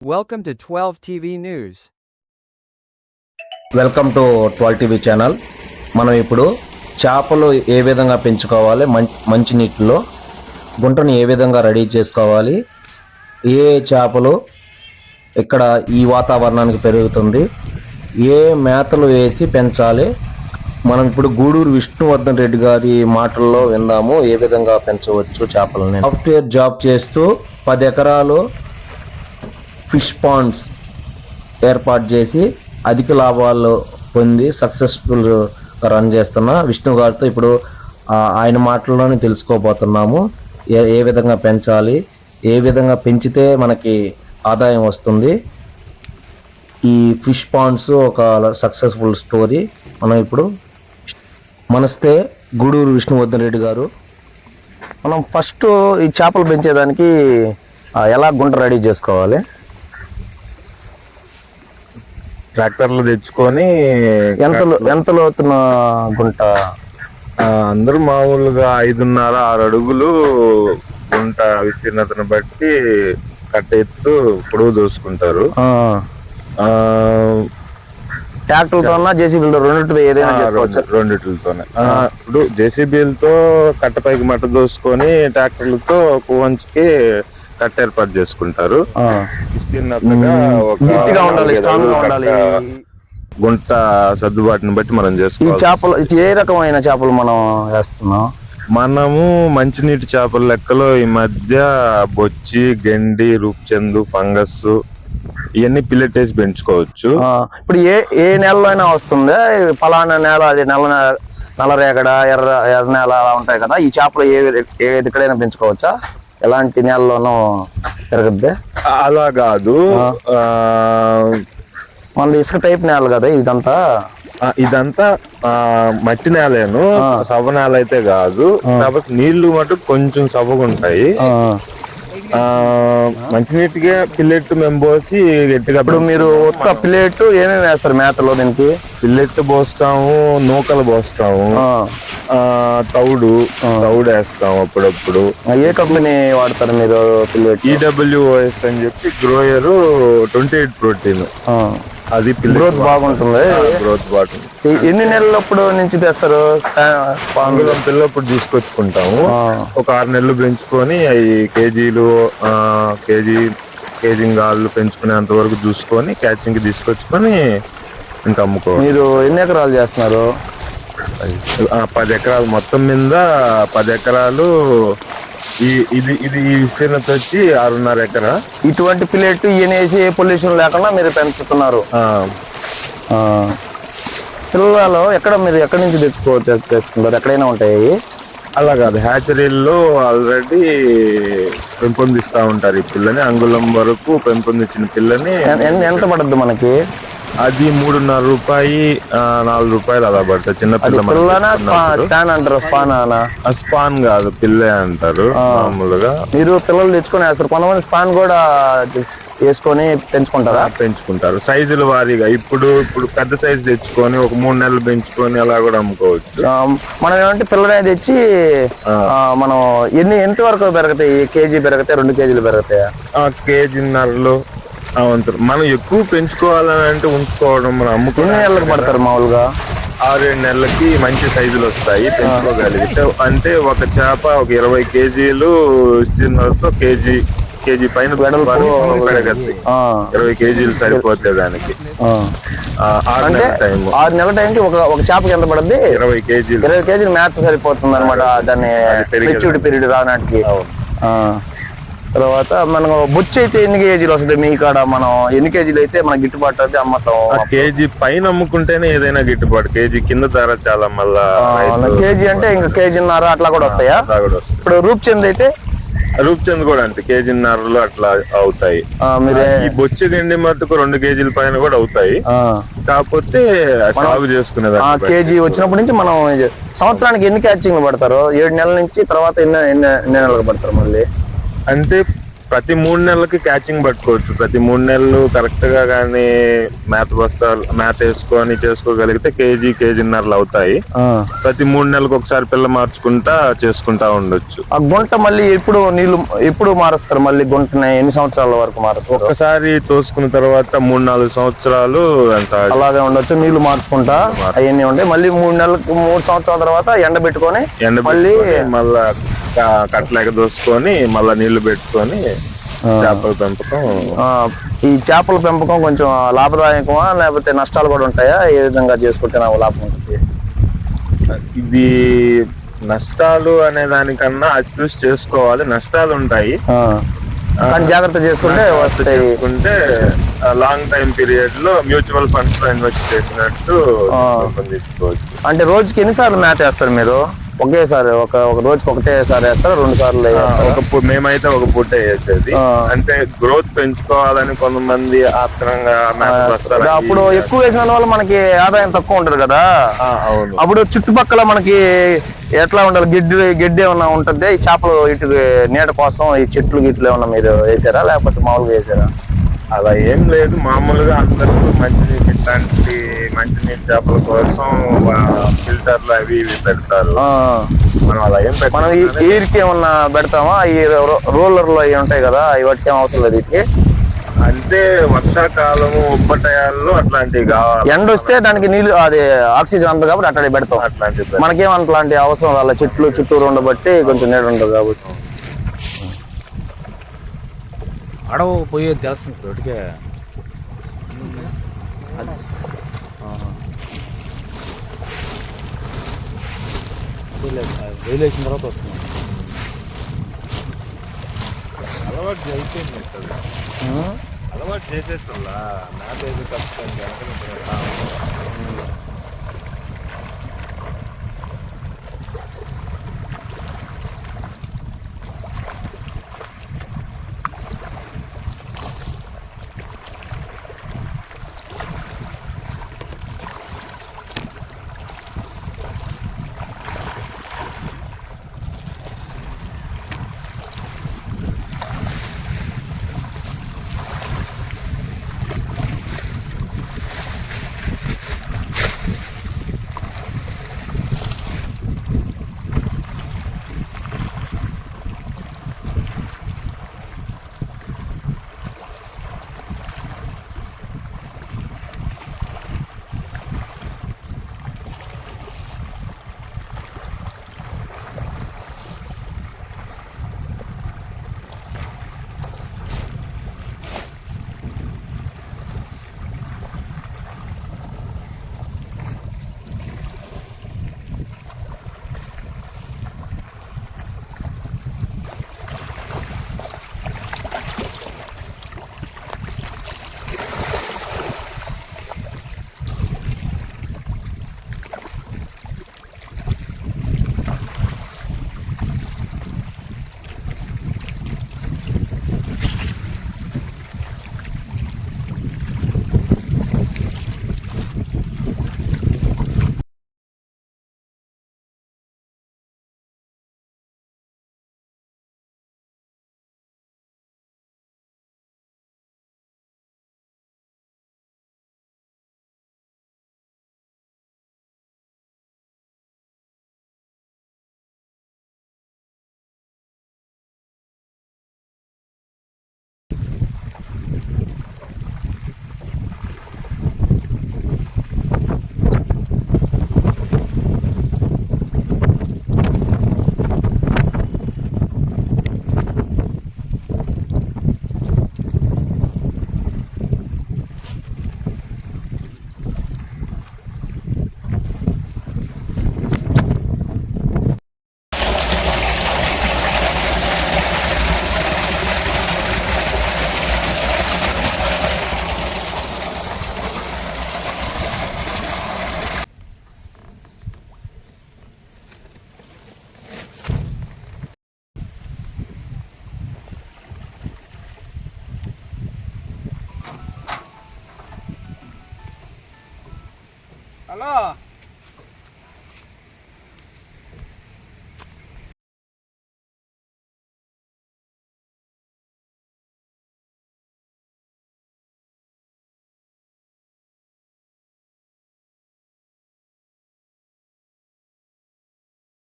Welcome to 12 TV news welcome to twelve TV channel మనం ఇప్పుడు చేపలు ఏ విధంగా పెంచుకోవాలి మంచి నీటిలో గుంటను ఏ విధంగా రెడీ చేసుకోవాలి ఏ చేపలు ఇక్కడ ఈ వాతావరణానికి పెరుగుతుంది ఏ మేతలు వేసి పెంచాలి మనం ఇప్పుడు గూడూరు విష్ణువర్ధన్ రెడ్డి గారి మాటల్లో విందాము ఏ విధంగా పెంచవచ్చు చేపలని. సాఫ్ట్వేర్ జాబ్ చేస్తూ పది ఎకరాలు ఫిష్ పాండ్స్ ఏర్పాటు చేసి అధిక లాభాలు పొంది సక్సెస్ఫుల్ రన్ చేస్తున్న విష్ణు గారితో ఇప్పుడు ఆయన మాటల్లోనే తెలుసుకోబోతున్నాము. ఏ ఏ విధంగా పెంచాలి ఏ విధంగా పెంచితే మనకి ఆదాయం వస్తుంది. ఈ ఫిష్ పాండ్స్ ఒక సక్సెస్ఫుల్ స్టోరీ మనం ఇప్పుడు మనస్తే గూడూరు విష్ణువర్ధన్ రెడ్డి గారు. మనం ఫస్ట్ ఈ చేపలు పెంచేదానికి ఎలా గుంట రెడీ చేసుకోవాలి? ట్రాక్టర్లు తెచ్చుకొని ఎంత ఎంత లోతున గుంట? అందరూ మామూలుగా ఐదున్నర ఆరు అడుగులు గుంట విస్తీర్ణతను బట్టి కట్ట ఎత్తు పొడవు దోసుకుంటారు ట్రాక్టర్తో జేసీబీలతో? రెండింటితో ఏదైనా చేసుకోవచ్చు? రెండు- రెండిట్లతోనే ఆ, ఇప్పుడు జేసీబీలతో కట్ట పైకి మట్ట దోసుకొని ట్రాక్టర్లతో కువంచుకి కట్ట ఏర్పాటు చేసుకుంటారు. ఒక గుంట సర్దుబాటుని బట్టి మనం ఈ చేసుకోవాలి. చేపలు ఏ రకమైన చేపలు మనం వేస్తున్నాం? మనము మంచినీటి చేపల లెక్కలో ఈ మధ్య బొచ్చి గెండి రూప్చందు ఫంగస్ ఇవన్నీ పిల్లెట్ వేసి పెంచుకోవచ్చు. ఇప్పుడు ఏ ఏ నెలలో అయినా వస్తుంది? ఫలానా నేల అది నల్ల నే- నల్లరేగడ ఎర్ర ఎర్ర నేల అలా ఉంటాయి కదా ఈ చేపలు ఏ ఏ ఎక్కడైనా పెంచుకోవచ్చా? ఎలాంటి నేలలోనూ పెరగద్ది అలా కాదు. ఆ, మనది ఇసుక టైప్ నేల కదా ఇదంతా? ఇదంతా మట్టి నేలేను. సవ నేల అయితే కాదు. కాబట్టి నీళ్ళు మటుకు కొంచెం సవ్వగా ఉంటాయి మంచినీటిగా పిల్లెట్ మెంబోసి గట్టిగా ఇప్పుడు మీరు ఒక్క ప్లేట్ ఏమేమి వేస్తారు మేతలో దీనికి? పిల్లెట్ పోస్తాము నూకలు పోస్తాము తౌడు తౌడు వేస్తాం అప్పుడప్పుడు. ఏ కంపెనీ వాడతారు మీరు ప్లేట్ ఈడబ్ల్యూఓఎస్ అని చెప్పి గ్రోయర్ ట్వంటీ ఎయిట్ ప్రోటీన్. అది గ్రోత్ బాగుంటుంది? గ్రోత్ బాటం ఎ- ఎన్ని నెలలప్పుడు నుంచి తెస్తారు? పిల్లప్పుడు తీసుకొచ్చుకుంటాము. ఒక ఆరు నెలలు పెంచుకొని అవి కేజీలు కేజీ కేజీ గాళ్ళు పెంచుకునేంత వరకు చూసుకొని క్యాచింగ్ తీసుకొచ్చుకొని ఇంకా అమ్ముకోవాలి. మీరు ఎన్ని ఎకరాలు చేస్తున్నారు? పది ఎకరాలు మొత్తం మీద పది ఎకరాలు ఈ ఇది ఇది ఈ విస్తీర్ణత వచ్చి ఆరున్నర ఎకరా. ఇటువంటి ప్లేట్ ఈయనేసి ఏ పొల్యూషన్ లేకుండా మీరు పెంచుతున్నారు. పిల్లలు ఎక్కడ మీరు ఎక్కడి నుంచి తెచ్చుకో తెచ్చుకుంటారు ఎక్కడైనా ఉంటాయి అలా కాదు. హ్యాచరీల్లో ఆల్రెడీ పెంపొందిస్తా ఉంటారు ఈ పిల్లని. అంగుళం వరకు పెంపొందించిన పిల్లని ఎంత పడుద్ది మనకి? అది మూడున్నర రూపాయి నాలుగు రూపాయలు అలా పడుతుంది చిన్న పిల్ల. స్పాన్ అంటారు? స్పానా స్పాన్ కాదు పిల్లే అంటారు మామూలుగా. మీరు పిల్లలు తెచ్చుకొని వేస్తారు. కొంతమంది స్పాన్ కూడా వేసుకొని పెంచుకుంటారా? పెంచుకుంటారు. సైజుల వారీగా. ఇప్పుడు ఇప్పుడు పెద్ద సైజు తెచ్చుకొని ఒక మూడు నెలలు పెంచుకొని అలా కూడా అమ్ముకోవచ్చు. మనం ఏమంటే పిల్లలే తెచ్చి మనం ఎన్ని ఎంత వరకు పెరుగుతాయి కేజీ పెరుగుతాయి? రెండు కేజీలు పెరుగుతాయి? ఆ కేజీన్నరలో ఆ వంతులు. మనం ఎక్కువ పెంచుకోవాలని అంటే ఉంచుకోవడం మనం ఎన్ని అమ్ముకునే నెలలకు పడతారు మామూలుగా? ఆరేడు నెలలకి మంచి సైజులు వస్తాయి పెంచుకోగలిగితే. అంటే ఒక చేప ఒక ఇరవై కేజీలు విస్తీర్ణతో కేజీ కేజీ పైన ఇరవై కేజీలు సరిపోతే దానికి. ఆరు నెలల టైం ఆరు నెలల టైంకి ఒక ఒక చేపకి ఎంత పడుద్ది? ఇరవై కేజీలు. ఇరవై కేజీలు మేత సరిపోతుంది అనమాట దాన్ని. మెచ్యూరిటీ పీరియడ్ రానాటికి. తర్వాత మనం బొచ్చు అయితే ఎన్ని కేజీలు వస్తుంది మీ కాడ? మనం ఎన్ని కేజీలు అయితే మన గిట్టుబాటు అయితే అమ్మతాం? కేజీ పైన అమ్ముకుంటేనే ఏదైనా గిట్టుబాటు. కేజీ కింద ధర చాలా మళ్ళా కేజీ అంటే ఇంకా కేజీన్నర అట్లా కూడా వస్తాయా? ఇప్పుడు రూప్చంద్ అయితే? రూప్చంద్ కూడా అంతే కేజీన్నరలు అట్లా అవుతాయి. ఈ బొచ్చు గండి మట్టుకు రెండు కేజీల పైన కూడా అవుతాయి. కాకపోతే సాగు చేసుకునేది ఆ కేజీ వచ్చినప్పటి నుంచి మనం సంవత్సరానికి ఎన్ని క్యాచింగ్లు పడతారు? ఏడు నెలల నుంచి తర్వాత ఎన్ని ఎన్ని ఎన్ని నెలలకు పడతారు మళ్ళీ? అంటే ప్రతి మూడు నెలలకి క్యాచింగ్ పట్టుకోవచ్చు. ప్రతి మూడు నెలలు కరెక్ట్గా కానీ మేత బస్తాలు మేత వేసుకొని చేసుకోగలిగితే కేజీ కేజీన్నరలు అవుతాయి. ప్రతి మూడు నెలలకు ఒకసారి పిల్ల మార్చుకుంటా చేసుకుంటా ఉండొచ్చు. ఆ గుంట మళ్ళీ ఎప్పుడు నీళ్ళు ఎప్పుడు మారుస్తారు? మళ్ళీ గుంటని ఎన్ని సంవత్సరాల వరకు మారుస్తారు? ఒకసారి తోసుకున్న తర్వాత మూడు నాలుగు సంవత్సరాలు అంత అలాగే ఉండొచ్చు. నీళ్ళు మార్చుకుంటా అవన్నీ ఉంటాయి మళ్ళీ మూడు నెలలకు మూడు సంవత్సరాల తర్వాత ఎండ పెట్టుకొని ఎండ మళ్ళీ మళ్ళా కట్టలేక దోసుకొని మళ్ళా నీళ్ళు పెట్టుకొని చేపల పెంపకం. ఈ చేపల పెంపకం కొంచెం లాభదాయకమా లేకపోతే నష్టాలు కూడా ఉంటాయా? ఏ విధంగా చేసుకుంటే నాకు లాభం ఉంటుంది? ఇది నష్టాలు అనే దానికన్నా అది చూసి చేసుకోవాలి. నష్టాలు ఉంటాయి. కానీ జాగ్రత్త చేసుకుంటే వస్తాయి. చేసుకుంటే లాంగ్ టైం పీరియడ్లో మ్యూచువల్ ఫండ్స్లో ఇన్వెస్ట్ చేసినట్టు అంటే రోజుకి ఎన్నిసార్లు మేత వేస్తారు మీరు? ఒకేసారి ఒక ఒక రోజుకి ఒకటేసారి వేస్తారా రెండు సార్లు? ఒక పు- మేమైతే ఒక పూట వేసేది. ఆ. అంటే గ్రోత్ పెంచుకోవాలని కొంతమంది ఆత్రంగా అవి అప్పుడు ఎక్కువ వేసిన వల్ల మనకి ఆదాయం తక్కువ ఉంటుంది కదా. ఆ, అవును. అప్పుడు చుట్టుపక్కల మనకి ఎట్లా ఉండాలి? గడ్డి గడ్డి ఏమన్నా ఉంటుంది? ఈ చేపలు ఇటు నీడ కోసం ఈ చెట్లు గిట్లు ఏమన్నా మీరు వేసారా? లేకపోతే మామూలుగా వేసారా? అలా ఏం లేదు. మామూలుగా అందరూ మంచినీటి ఇట్లాంటి మంచినీటి చేపల కోసం ఫిల్టర్లు అవి ఇవి పెడతారు. మనం అలా ఏం మనం ఈరికి ఏమన్నా పెడతామా? ఈ రో- రోలర్లు అవి ఉంటాయి కదా అవి వాటికి ఏం అవసరం లేదు వీటికి? అంటే వర్షాకాలము ఉప్పటయాల్లో అట్లాంటివి కావాలి. ఎండ వస్తే దానికి నీళ్ళు అది ఆక్సిజన్ అంత కాబట్టి అట్లా పెడతాం. అట్లాంటివి. మనకేం అట్లాంటి అవసరం రాలే. చెట్లు చుట్టూరు ఉండబట్టి కొంచెం నీడ ఉండదు కాబట్టి. అడవ పోయేది తెలుస్తుంది రోడ్డుకే వదిలేసిన తర్వాత వస్తున్నాం అలవాటు అయిపోయింది. అలవాటు చేసేసల్లా నాకైతే కష్టం ก็